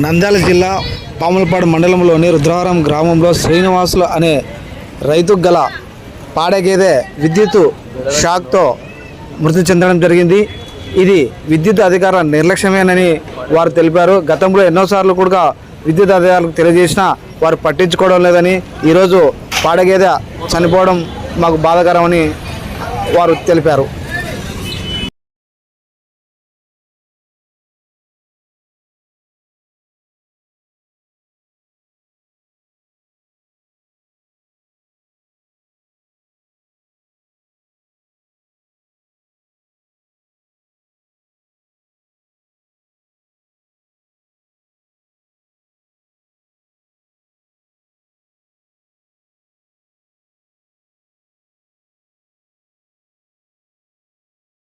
నంద్యాల జిల్లా పాములపాడు మండలంలోని రుద్రవరం గ్రామంలో శ్రీనివాసులు అనే రైతు గల పాడగేదె విద్యుత్ షాక్తో మృతి చెందడం జరిగింది. ఇది విద్యుత్ అధికార నిర్లక్ష్యమేనని వారు తెలిపారు. గతంలో ఎన్నోసార్లు కూడా విద్యుత్ అధికారులకు తెలియజేసినా వారు పట్టించుకోవడం లేదని ఈరోజు పాడగేదె చనిపోవడం మాకు బాధాకరమని వారు తెలిపారు.